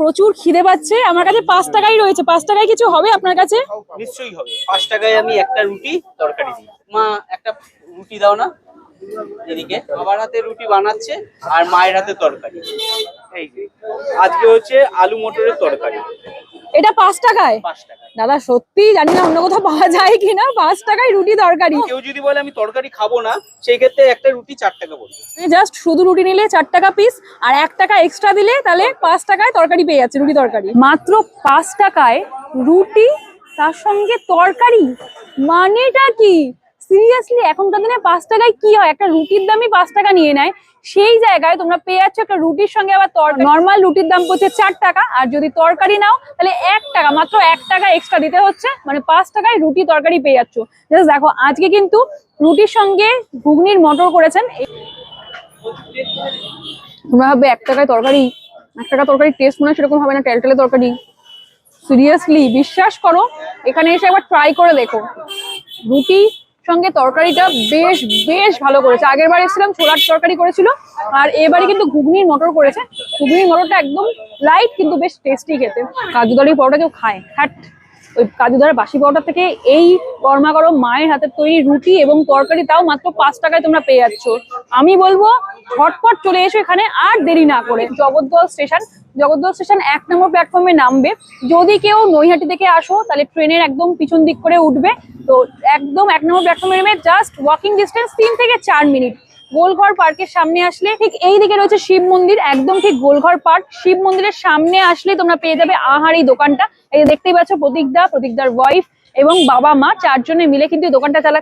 প্রচুর খিদে পাচ্ছে। আমার কাছে পাঁচ টাকাই রয়েছে। পাঁচ টাকায় কিছু হবে আপনার কাছে? নিশ্চয়ই হবে। পাঁচ টাকায় আমি একটা রুটি তরকারি দিই। মা, একটা রুটি দাও না এদিকে। বাবার হাতে রুটি বানাচ্ছে আর মায়ের হাতে তরকারি। এই আজকে হচ্ছে আলু মটরের তরকারি। এটা পাঁচ টাকায়? দাদা সত্যি জানি না অন্য কোথাও পাওয়া যায় কিনা। পাঁচ টাকায় রুটি তরকারি। কেউ যদি বলে আমি তরকারি খাব না সেই ক্ষেত্রে একটা রুটি চার টাকা পড়বে। জাস্ট শুধু রুটি নিলে চার টাকা পিস আর এক টাকা এক্সট্রা দিলে তাহলে পাঁচ টাকায় তরকারি পেয়ে যাচ্ছে রুটি তরকারি। মাত্র পাঁচ টাকায় রুটি তার সঙ্গে তরকারি? মানেটা কি? সিরিয়াসলি এখনকার দিনে পাঁচ টাকায় কি হয়? একটা রুটির দামই পাঁচ টাকা নিয়ে নেয়। সেই জায়গায় তোমরা পেয়ে যাচ্ছ একটা রুটির সঙ্গে আবার নর্মাল রুটির দাম পড়ছে চার টাকা। আর যদি তরকারি নাও, তাহলে এক টাকা, মাত্র এক টাকা এক্সট্রা দিতে হচ্ছে। মানে পাঁচ টাকায় রুটি তরকারি পেয়ে যাচ্ছ। জাস্ট দেখো, আজকে কিন্তু রুটির সঙ্গে ঘুগনির মটর করেছেন। তোমরা ভাববে, এক টাকায় তরকারি, এক টাকা তরকারি টেস্ট মনে হয় সেরকম হবে না টেলটেলে তরকারি। সিরিয়াসলি বিশ্বাস করো, এখানে এসে একবার ট্রাই করে দেখো। রুটি সঙ্গে তরকারিটা বেশ বেশ ভালো করেছে। আগের বার এসেছিলাম, ছোলার তরকারি করেছিল, আর এবারে কিন্তু ঘুগনির মটর করেছে। ঘুগনির মটরটা একদম লাইট কিন্তু বেশ টেস্টি খেতে। কাজু দলের পরোটা কেউ খায়? হ্যাট ওই কাজু কাজুদারের বাসি পরোটা থেকে এই গরমা গরম মায়ের হাতের তৈরি রুটি এবং তরকারি, তাও মাত্র পাঁচ টাকায় তোমরা পেয়ে যাচ্ছ। আমি বলব ঝটপট চলে এসো এখানে আর দেরি না করে। জগদ্দল স্টেশন। জগদ্দল স্টেশন এক নম্বর প্ল্যাটফর্মে নামবে। যদি কেউ নৈহাটি থেকে আসো, তাহলে ট্রেনের একদম পিছন দিক করে উঠবে। তো একদম এক নম্বর প্ল্যাটফর্মে নেমে জাস্ট ওয়াকিং ডিস্টেন্স তিন থেকে চার মিনিট গোলঘর পার্কের সামনে আসলে ঠিক এই দিকে রয়েছে শিব মন্দির, একদম ঠিক গোলঘর পার্ক শিব মন্দিরের সামনে আসলে তোমরা পেয়ে যাবে আহার এই দোকানটা। এই দেখতেই পাচ্ছ প্রতীকদা প্রতীকদার ওয়াইফ এবং বাবা মা চারজনে মিলে কিন্তু দোকানটা চালা